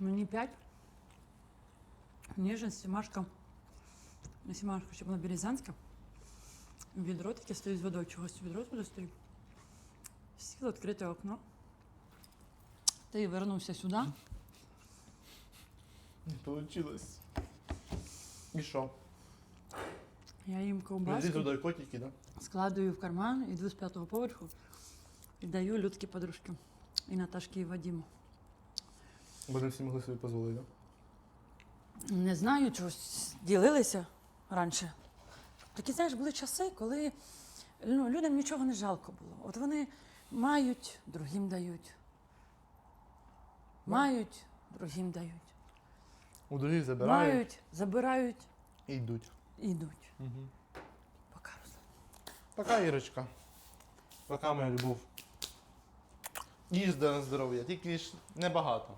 Мені 5. Ніжність, Сімашка. Не Сімашка, щоб вона березанська. Відро таке стоїть з водою. Чогось відро туди стоїть. Сіла відкрите окно. Ти вернувся сюди. Не получилось. І що? Я їм Іди ковбаску, туди котики, да? складую в карман, іду з п'ятого поверху і даю людські подружки. І Наташки, і Вадиму. Бо не всі могли собі дозволити? Не знаю, чогось ділилися раніше. Такі, знаєш, були часи, коли ну, людям нічого не жалко було. От вони мають, другим дають. Мають, другим дають. У других забирають Мають, забирають і йдуть. йдуть. Угу. Пока, Руслан. Пока, Ірочка. Пока, моя любов. Їж на здоров'я, тільки ж небагато.